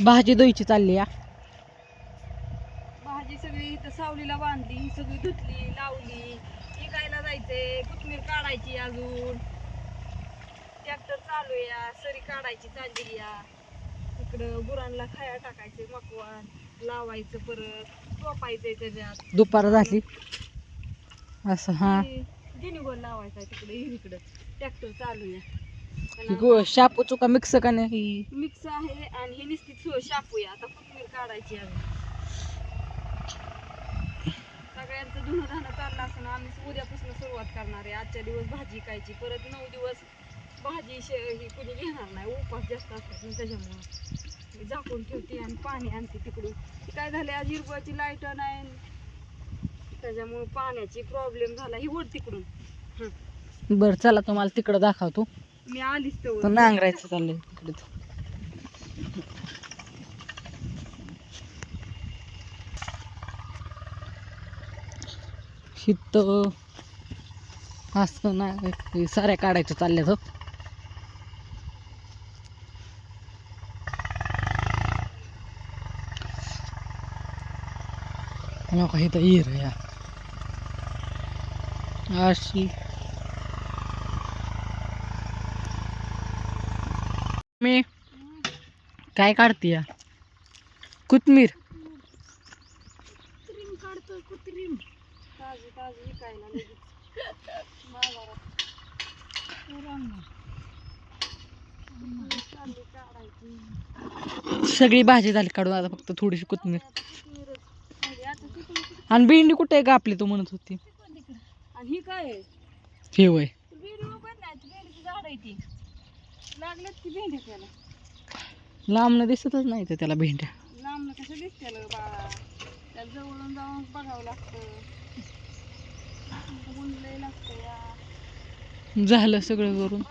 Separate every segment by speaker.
Speaker 1: भाजी दोयची चालली या
Speaker 2: भाजी सगळी इथं सावलीला बांधली सगळी धुतली लावली. इकायला जायचंय कोथमीर काढायची अजून. ट्रॅक्टर चालू या. सरी काढायची चालली या. इकडं गुरांना खाया टाकायचे मकवान. लावायचं परत टोपायचंय त्याच्यात.
Speaker 1: दुपार झाली. असं हा.
Speaker 2: गिनीगोल लावायचा तिकडे हिरीकडं ट्रॅक्टर चालू या
Speaker 1: ही गो- शापू चुका मिक्स का नाही?
Speaker 2: मिक्स आहे आणि हे नुसती सो शापूया आता कोथमीर काढायची अजून सगळ्यांचं धुणं धाणं चाललं असं आम्ही उद्यापासून सुरुवात करणार आहे. आजच्या दिवस भाजी खायची. परत नऊ दिवस भाजी शे ही कुणी घेणार नाही. उपास जास्त असतात ना त्याच्यामुळं. मी झाकून ठेवते आणि पाणी आणते तिकडून. ते काय झाले आज हिरबाची लाइट नाही त्याच्यामुळे पाण्याची प्रॉब्लेम झाला. ही ओढ तिकडून.
Speaker 1: बरं चला तुम्हाला तिकडं दाखवतो.
Speaker 2: मी आलीच तो
Speaker 1: नांगरायचं चाललंय तिकडे शित असं नाही साऱ्या काढायच्या चालल्यात हो. नको तर येर या. अशी मी काय काढते या कोथमीर. सगळी भाजी झाली काढून आता फक्त थोडीशी कोथमीर
Speaker 2: तिकडून
Speaker 1: आणि भेंडी कुठे आहे का आपली तू म्हणत होती?
Speaker 2: ही
Speaker 1: हे वय.
Speaker 2: लागल्यात की त्याला?
Speaker 1: लांबनं दिसतच नाही तर त्याला भेंड्या.
Speaker 2: लांब कसं दिसते बाळा? जवळून जाऊन बघावं लागतं. लागतं या.
Speaker 1: झालं सगळं करून.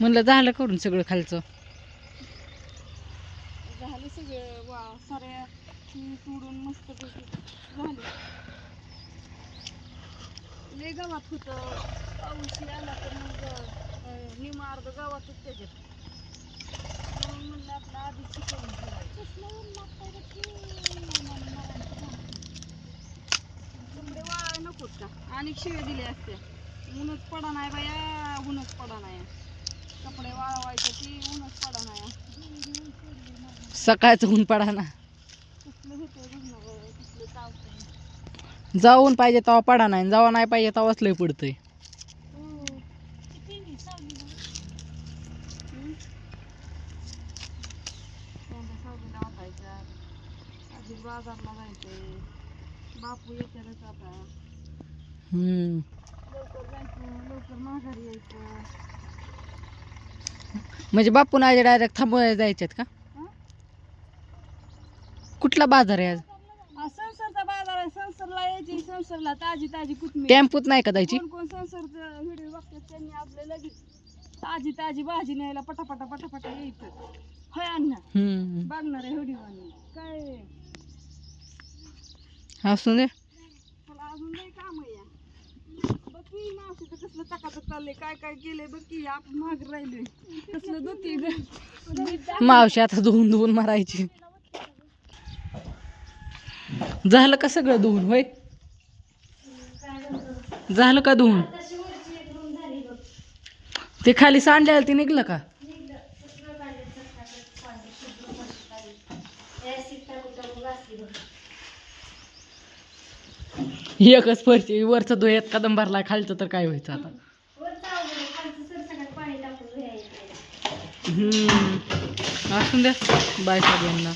Speaker 1: म्हणलं झालं करून सगळं खालचं.
Speaker 2: झालं सगळं. वा साऱ्या ती सोडून मस्त झालं. लय गावात होतं. पाऊस आला तर मग अं, निम त्याच्यात. म्हणलं आपलं शिकवून कपडे नकोत का? आणि शिव्या दिल्या असत्या. ऊनच पडा नाही बाया ऊनच पडा नाही. कपडे वाळवायचे ती ऊनच पडा नाही.
Speaker 1: सकाळचं ऊन पडा ना.
Speaker 2: होतं.
Speaker 1: जाऊन पाहिजे तेव्हा पडा नाही जावा नाही पाहिजे तेव्हाच लय पडतंय
Speaker 2: हो. किती सावली गं? हं? कोणत्या सावलीला वाटायच्या? आधी बाजारला जायचंय बापू येत्यातच आता
Speaker 1: हम्म
Speaker 2: लवकर जायचं लवकर माघारी यायचं
Speaker 1: म्हणजे बापून आज डायरेक्ट थांबवायला जायच्यात का?
Speaker 2: हं?
Speaker 1: कुठला बाजार आहे आज?
Speaker 2: संसारचा बाजार आहे संसारला यायची संसारला ताजी ताजी कोथमीर
Speaker 1: टेम्पूत नाही का जायची
Speaker 2: कोण कोण संसारचं व्हिडिओ बघतात त्यांनी आपलं लगेच. ताजी ताजी भाजी न्यायला पटापटा पटापटा यायचं. होय अण्णा?
Speaker 1: हम्म.
Speaker 2: बघणार आहे व्हिडिओ काय?
Speaker 1: असू दे.
Speaker 2: अजून लय काम आहे या. बघ की मावशीचं कसलं चकाचक चाललंय काय काय केलंय बघ की आपण माग राहिलोय. कसलं धुती ग
Speaker 1: मावशी आता धुवून धुवून मारायची. झालं का सगळं धुवून होय? झालं का धुवून? ते खाली सांडलेलं ते निघलं का? एकच फरची वरचं धुयात कदम भरला खालचं तर काय व्हायचं आता? हम्म. असू द्या. बाय सगळ्यांना